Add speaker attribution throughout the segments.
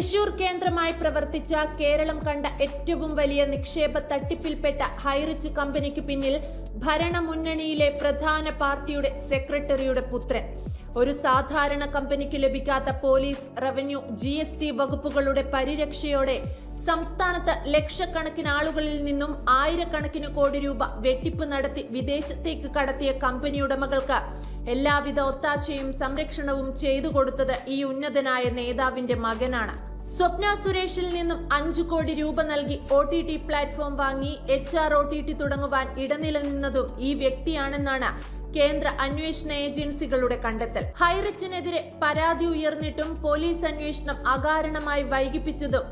Speaker 1: തൃശൂർ കേന്ദ്രമായി പ്രവർത്തിച്ച കേരളം കണ്ട ഏറ്റവും വലിയ നിക്ഷേപ തട്ടിപ്പിൽപ്പെട്ട ഹൈറിച്ച് കമ്പനിക്ക് പിന്നിൽ ഭരണമുന്നണിയിലെ പ്രധാന പാർട്ടിയുടെ സെക്രട്ടറിയുടെ പുത്രൻ. ഒരു സാധാരണ കമ്പനിക്ക് ലഭിക്കാത്ത police revenue G S T വകുപ്പുകളുടെ പരിരക്ഷയോടെ സംസ്ഥാനത്ത് ലക്ഷക്കണക്കിന് ആളുകളിൽ നിന്നും ആയിരക്കണക്കിന് കോടി രൂപ വെട്ടിപ്പ് നടത്തി വിദേശത്തേക്ക് കടത്തിയ കമ്പനി ഉടമകൾക്ക് എല്ലാവിധ ഒത്താശയും സംരക്ഷണവും ചെയ്തു കൊടുത്തത് ഈ ഉന്നതനായ നേതാവിന്റെ മകനാണ്. സ്വപ്ന സുരേഷിൽ നിന്നും അഞ്ചു കോടി രൂപ നൽകി ഒ ടി ടി പ്ലാറ്റ്ഫോം വാങ്ങി H R O T T തുടങ്ങുവാൻ ഇടനിലനിന്നതും ഈ വ്യക്തിയാണെന്നാണ് കേന്ദ്ര അന്വേഷണ ഏജൻസികളുടെ കണ്ടെത്തൽ. ഹൈറിച്ചിനെതിരെ പരാതി ഉയർന്നിട്ടും പോലീസ് അന്വേഷണം അകാരണമായി വൈകിപ്പിച്ചതും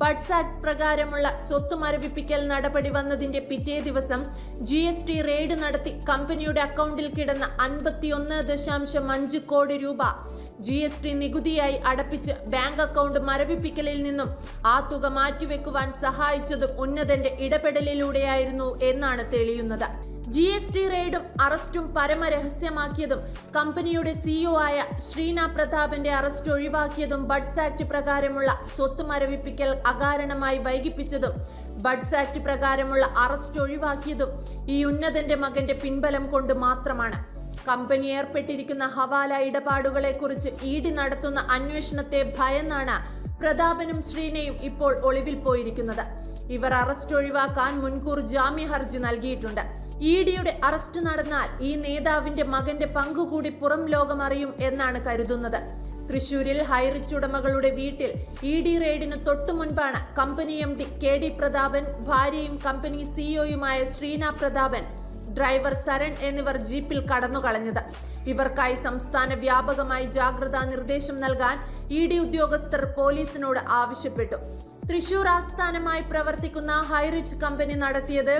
Speaker 1: ബഡ്സ് ആക്ട് പ്രകാരമുള്ള സ്വത്ത് മരവിപ്പിക്കൽ നടപടി വന്നതിന്റെ പിറ്റേ ദിവസം ജി എസ് ടി റെയ്ഡ് നടത്തി കമ്പനിയുടെ അക്കൗണ്ടിൽ കിടന്ന അൻപത്തിയൊന്ന് ദശാംശം അഞ്ച് കോടി രൂപ ജി എസ് ടി നികുതിയായി അടപ്പിച്ച് ബാങ്ക് അക്കൗണ്ട് മരവിപ്പിക്കലിൽ നിന്നും ആ തുക മാറ്റിവെക്കുവാൻ സഹായിച്ചതും ഉന്നതന്റെ ഇടപെടലിലൂടെയായിരുന്നു എന്നാണ് തെളിയുന്നത്. ജി എസ് ടി റെയ്ഡും അറസ്റ്റും പരമരഹസ്യമാക്കിയതും കമ്പനിയുടെ സിഇഒ ആയ ശ്രീന പ്രതാപന്റെ അറസ്റ്റ് ഒഴിവാക്കിയതും ബഡ്സ് ആക്ട് പ്രകാരമുള്ള സ്വത്ത് മരവിപ്പിക്കൽ അകാരണമായി വൈകിപ്പിച്ചതും ബഡ്സ് ആക്ട് പ്രകാരമുള്ള അറസ്റ്റ് ഒഴിവാക്കിയതും ഈ ഉന്നതന്റെ മകന്റെ പിൻബലം കൊണ്ട് മാത്രമാണ്. കമ്പനി ഏർപ്പെട്ടിരിക്കുന്ന ഹവാല ഇടപാടുകളെക്കുറിച്ച് ഇ ഡി നടത്തുന്ന അന്വേഷണത്തെ ഭയന്നാണ് പ്രതാപനും ശ്രീനയും ഇപ്പോൾ ഒളിവിൽ പോയിരിക്കുന്നത്. ഇവർ അറസ്റ്റ് ഒഴിവാക്കാൻ മുൻകൂർ ജാമ്യ ഹർജി നൽകിയിട്ടുണ്ട്. ഇ ഡിയുടെ അറസ്റ്റ് നടന്നാൽ ഈ നേതാവിന്റെ മകന്റെ പങ്കുകൂടി പുറം ലോകം അറിയും എന്നാണ് കരുതുന്നത്. തൃശൂരിൽ ഹൈറിച്ച് ഉടമകളുടെ വീട്ടിൽ ഇ ഡി റെയ്ഡിന് തൊട്ടു മുൻപാണ് company M D K D Prathapan ഭാര്യയും കമ്പനി സിഇഒയുമായ ശ്രീന പ്രതാപൻ ഡ്രൈവർ സരൺ എന്നിവർ ജീപ്പിൽ കടന്നുകളഞ്ഞത്. ഇവർക്കായി സംസ്ഥാന വ്യാപകമായി ജാഗ്രതാ നിർദ്ദേശം നൽകാൻ ഇ ഡി ഉദ്യോഗസ്ഥർ പോലീസിനോട് ആവശ്യപ്പെട്ടു. തൃശൂർ ആസ്ഥാനമായി പ്രവർത്തിക്കുന്ന ഹൈറിച്ച് കമ്പനി നടത്തിയത്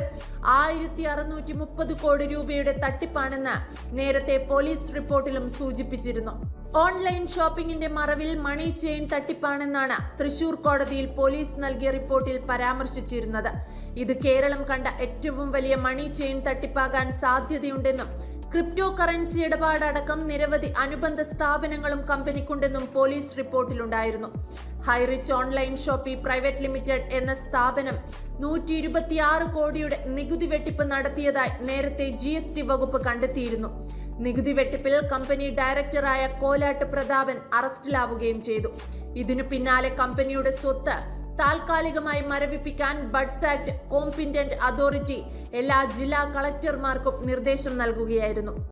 Speaker 1: ആയിരത്തി അറുന്നൂറ്റി മുപ്പത് കോടി രൂപയുടെ തട്ടിപ്പാണെന്ന് നേരത്തെ പോലീസ് റിപ്പോർട്ടിലും സൂചിപ്പിച്ചിരുന്നു. ഓൺലൈൻ ഷോപ്പിംഗിന്റെ മറവിൽ മണി ചെയിൻ തട്ടിപ്പാണെന്നാണ് തൃശൂർ കോടതിയിൽ പോലീസ് നൽകിയ റിപ്പോർട്ടിൽ പരാമർശിച്ചിരുന്നത്. ഇത് കേരളം കണ്ട ഏറ്റവും വലിയ മണി ചെയിൻ തട്ടിപ്പാകാൻ സാധ്യതയുണ്ടെന്നും ക്രിപ്റ്റോ കറൻസി ഇടപാടടക്കം നിരവധി അനുബന്ധ സ്ഥാപനങ്ങളും കമ്പനിക്കുണ്ടെന്നും police റിപ്പോർട്ടിലുണ്ടായിരുന്നു. Highrich online shoppe private limited എന്ന സ്ഥാപനം നൂറ്റി ഇരുപത്തിയാറ് കോടിയുടെ നികുതി വെട്ടിപ്പ് നടത്തിയതായി നേരത്തെ ജി എസ് ടി വകുപ്പ് കണ്ടെത്തിയിരുന്നു. നികുതി വെട്ടിപ്പിൽ കമ്പനി ഡയറക്ടറായ കോലാട്ട് പ്രതാപൻ അറസ്റ്റിലാവുകയും ചെയ്തു. ഇതിനു പിന്നാലെ കമ്പനിയുടെ സ്വത്ത് താൽക്കാലികമായി മരവിപ്പിക്കാൻ ബഡ്സ് ആക്ട് കോംപിറ്റന്റ് അതോറിറ്റി എല്ലാ ജില്ലാ കളക്ടർമാർക്കും നിർദ്ദേശം നൽകുകയായിരുന്നു